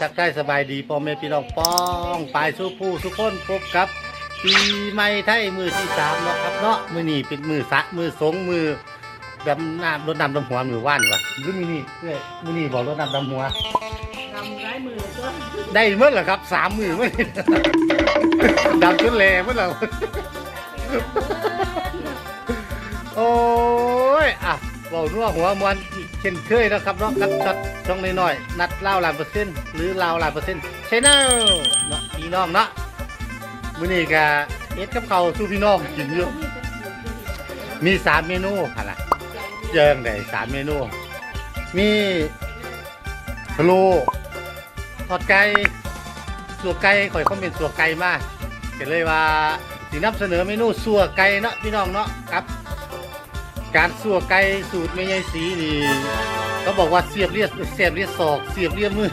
ทักทายสบายดีพ่อแม่พี่น้องป้องปลายสู้ผู้ทุกคนพบกับ ปีใหม่ไทยมือที่สามเนาะครับเนาะมือนี้เป็นมือสะมือสงมือแบบน้ำรถน้ำดำหัวมือว่านวะหรือมือนี้เอ้ยมือนี้บอกรถน้ำดำหัวทำร้ายมือก็ได้เมื่อเหรอครับสามมือเมื่อนี้ดำจนแหล่เมื่อไหร่โบอกนัวหัวมวนอีกเช่นเคยนะครับเนาะกับช็อตช่องน้อยๆนัดเล่าหลานเปอร์เซ็นต์หรือเล่าหลานเปอร์เซ็นต์ใช่เนาะเนาะพี่น้องเนาะมื้อนี้ก็เอ็ดกับเขาสู้พี่น้องกินอยู่มีสามเมนูค่ะล่ะเจิงได้สามเมนู มีพะโลทอดไก่สัวไก่ข่อยคอมเมนต์สัวไก่มาก็เลยว่าสินำเสนอเมนูสัวไก่เนาะพี่น้องเนาะครับ การสัวไก่สูตรแม่ยายสีนี่เขาบอกว่าเสียบเลียดเสียบเลียดศอก เสียบเลียดมือ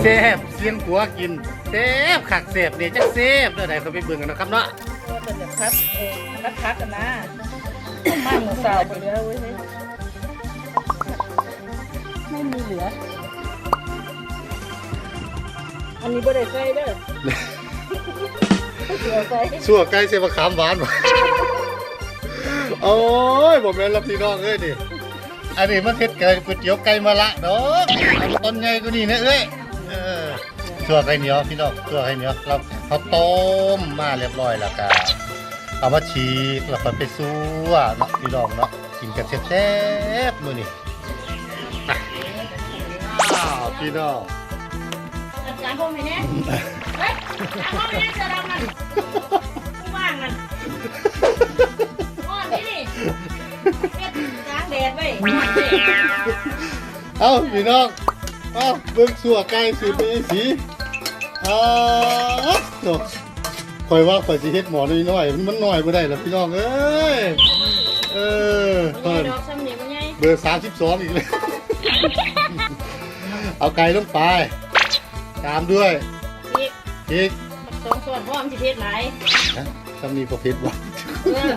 แซ่บเสียงหัวกินแซ่บขักแซ่บเนี่ยจักแซ่บเด้อใดเขาไปเบิ่งกันนะครับเนาะก็เป็นแบบพัดเออพัดพัดกันนะมาหมูสาวไปเหลือเว้ยไม่มีเหลือ อันนี้บ่ได้ใส่เด้อเสือใส่สัวไก่เสียบะขามหวานบ่ โอ้ยบ่แม่นละพี่น้องเอ้ยนี่อันนี้มันเฮ็ดเกินก๋วยเตี๋ยวไก่มะละดอกเอาต้นใหญ่กว่านี้นะเอ้ยเออสัวไก่เหนียวพี่น้องสัวไก่เหนียวเราเขาต้มมาเรียบร้อยแล้วก็เอามาฉีกแล้วก็ไปซัวเนาะพี่น้องเนาะกินกันแซ่บๆมื้อนี้อะอ้าวพี่น้องจัดการพวกนี้เนี่ยเฮ้ยจัดการพวกนี้ เอ้าพี่น้องเอ้าเบิ่งสัวไก่สูตรเป็นสีอ่าโตคอยว่าคอยสิเฮ็ดหมอน้อยๆมันน้อยบ่ได้ล่ะพี่น้องเอ้ยเออไม่เพิ่นใช่ดอกซ้ำนี่มันไงเบอร์32อีกเลยเอาไก่ลงไป ตามด้วยอีกพริกสองส่วนเพราะว่ามันสิเทศหลายนะทำนี้บ่เผ็ดบ่เออ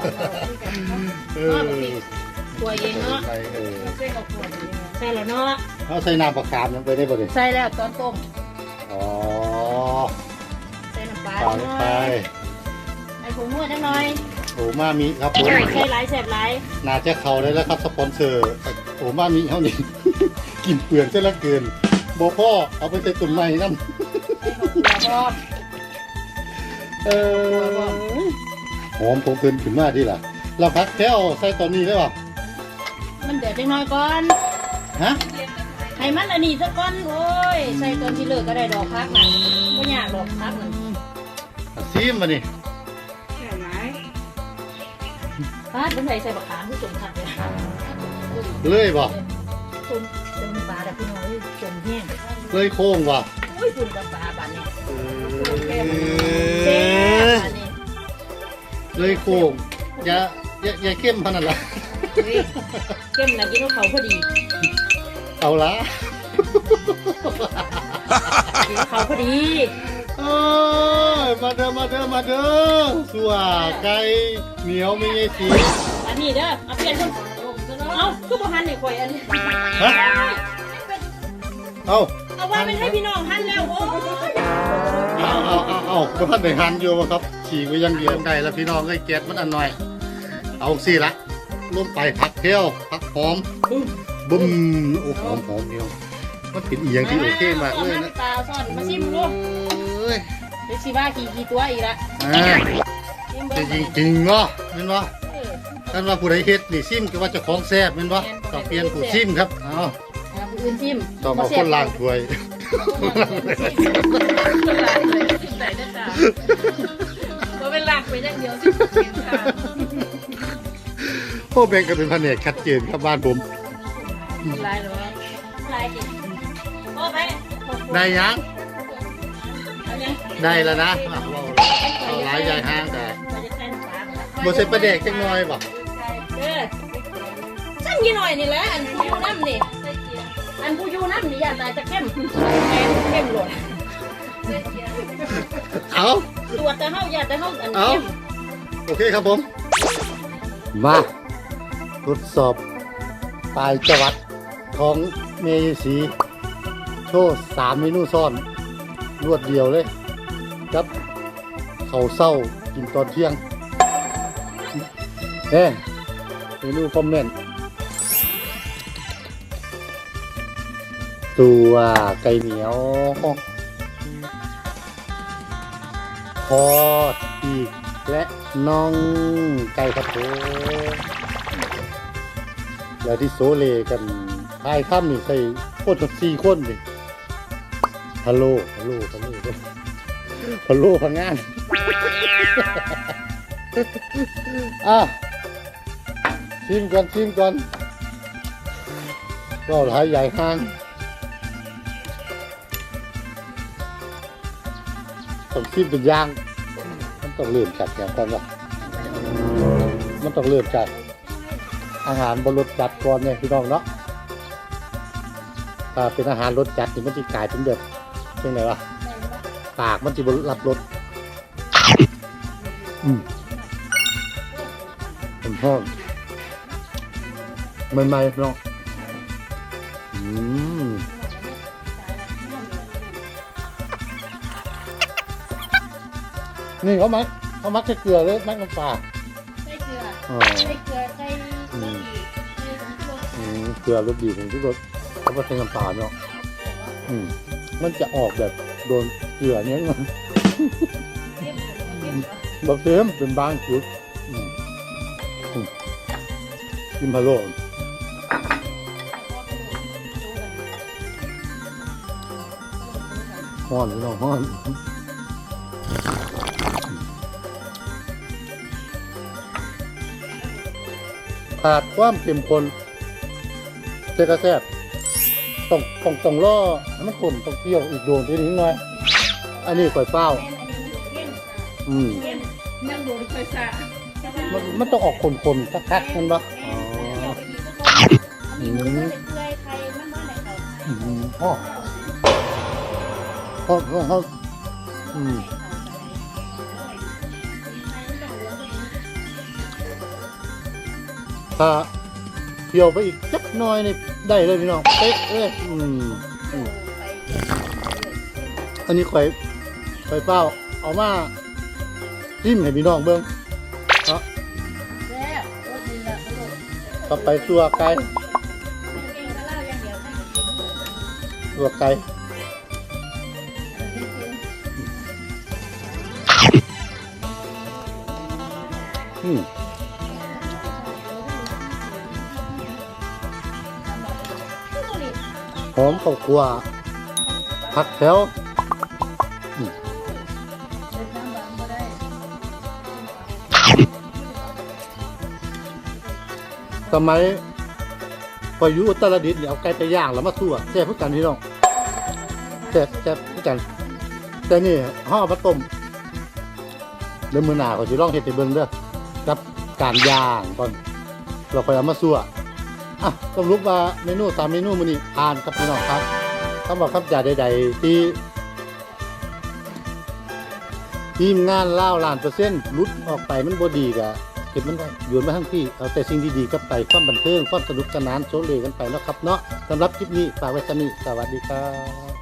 เอเอออ ขวดเย็นเนาะใส่เออใส่กับขวดใส่แล้วเนาะเอาใส่น้ำปลาขามลงไปได้บ่เด้ใส่แล้วตอนต้มอ๋อใส่น้ำปลาปลาลงไปไอ้ผงนวดจังหน่อยโอ้มามิครับผมใส่หลายแสบหลายน่าจะเข้าได้แล้วครับสปอนเซอร์โอ้มามิเท่านี้ กินเปลือกซะเหละเกินบ่พ่อเอาไปใส่ตุ่มไม้น้ำใส่กับขวดพร้อมเออหอมผมเพิ่นขึ้นมาดีล่ะเราพักแก้วใส่ตอนนี้ได้ป่ะ มันเดือดจังหน่อยก่อน ฮะให้มันอันนี้ซะก่อนโอ้ยใส่ตอนที่เลิกก็ได้ดอกพักน่ะบ่ยากดอกพักน่ะซีมมานี่พัดมันใส่ใส่บักขามที่จมคักเลยเลยป่ะจมจมปลาแต่พี่น้อยจมแห้งเลยโค้งป่ะอุ้ยฝุ่นกับปลาบานนี้เอเจ๊อบานนี้เลยโค้งอย่าอย่าอย่าเข้มพนันละเฮ้ยเข้มนะกินกับเขาพอดีเอาละกินกับเขาพอดีเอ้ยมาเด้อมาเด้อมาเด้อสัวไก่เหนียวไม่ใช่สีอันนี้เด้อเอาเปลี่ยนคนเอาคือบ่หันนี่ข่อยอันนี้ฮะเอาเอาว่าเป็นให้พี่น้องหันแล้วโอ้ยเอาเอาเอาเอาบ่ทันได้หันอยู่วะครับฉีกไว้อยังเดียวได้แล้วพี่น้องไอ้ยแก๊สมันอันหน่อย เอาสิละ ลงไปพักเที่ยวพักหอมบึ้มโอ้หอมหอมเดียวมันเป็นอีหยังที่โอเคมากเลยนะตาซ่อนมาชิมดูเอ้ยเดี๋ยวสิว่ากี่กี่ตัวอีกละอ่าชิมจะเบิ่จริงงจริงๆเนาะแม่นบ่เออท่านว่าผู้ใดเฮ็ดนี่ซิมก็ว่าเจ้าของแซ่บแม่นบ่ก็เปลี่ยนผู้ซิมครับเอาเอาผู้อื่นชิมต้องเอาคนล้างถ้วยใส่ได้จ้าเพราะเป็นหลักไปอย่างเดียวสิค่ะ โอ้แบ่งกันเป็นแผนกชัดเจนครับบ้านผมลายหรอลายจิโอ้ไปได้ยังเอายังได้แล้วนะอะเราเอาหลายยายห้างแต่เราจะใส่น้ำปลาบ่ใส่ปลาแดกจังน้อยบ่เออสั่งยี่หน่อยนี่แหละอันผู้ยูน้ำนี่อันผู้ยูน้ำนี่อย่าตายจะเข้มแทนเข้มหล่นเอาตรวจแต่เฮาอย่าแต่เฮาอันเอาเข้มโอเคครับผมมา ทดสอบปลายจังหวัดของเมยสีโชว์สามเมนูซ้อนรวดเดียวเลยครับเขาเศร้ากินตอนเที่ยงเอ้เมนูคอมเมนต์ตัวไก่เหนียวทอดปีกและน่องไก่ครับผม แล้วที่โซเลกันทายข้ามนี่ใส่โคตรสี่คนนี่ฮัลโหลฮัลโหลฮัลโหลฮัลโหลพังงานอะชิมก่อนชิมก่อนก็หลายใหญ่ห้างต้องชิมเป็นย่าง มันต้องเริ่มจากอย่างก่อนวะมันต้องเริ่มจาก อาหารบนรสจัดก่อนเนี่ยพี่น้องเนาะถ้าเป็นอาหารรสจัดนี่มันจะกลายเป็นแบบยังไงวะปากมันจะบรับรสอืมผมชอบใหม่ๆเนาะอืมนี่เขามักเขามักใช้เกลือเลยมักน้ำปลาใส่เกลืออ๋อใส่เกลือใส่ใส่ เกลือรสดีถึงที่รสเขาก็ใช้น้ำปลาเนาะอืมมันจะออกแบบโดนเกลือเนี้ยมันเค็มเค็มเหรอบะเต็มเป็นบางจุดอืมอืมกินพะโล้ห้อนพี่น้องห้อนขาดความเข้มข้น เจ๊กระแซบต้องต้องต้องล่อให้มันข้นต้องเปรี้ยวอีกโดนทีนี้หน่อย อันนี้ข่อยเป้าอืมนั่งดูไฟฟ้ามันมันต้องออกข้นๆคักๆนั่นปะอ๋ออันนี้มันก็เกลือไข่มันมาไหนเขาอืมอ๋ออ๋ออ๋ออ๋ออืมถ้าเคี่ยวไปอีกจั น่อยนี่ได้เลยพี่น้องเป๊ะเลยอืมอืมอันนี้ข่อยข่อยเป้าเอามาจิ้มให้พี่น้องเบิ่งแล้วรสดีละต่อไปตัวไก่วัวไก่อืม อมข้าวคั่วผักแถวสมัยพออยู่อุตรดิตถ์เนี่ยเอาไก่ไปย่างแล้วมาทั่วแซ่บพื่กันพี่น้องแซ่บแซ่บพื่กัน แต่นี่ห่อมาต้มเดี๋ยวมือหนาก็จะลองเห็ดให้เบิ่งเด้อกับการย่างก่อนเราคอยเอามาซั่ว อะสรุปว่าเมนูตามเมนูมื้อนี้ทานครับพี่น้องครับคำว่าคำจ่าใดๆที่ทีมงานเล่าล้านเปอร์เซ็นต์ลุดออกไปมันบ่ดีกะเก็บมันไว้โยนมาทั้งที่เอาแต่สิ่งดีๆกับไปความบันเทิงความสนุกสนานโชว์เลกันไปเนาะครับเนาะสำหรับคลิปนี้ฝากไว้สนี้สวัสดีครับ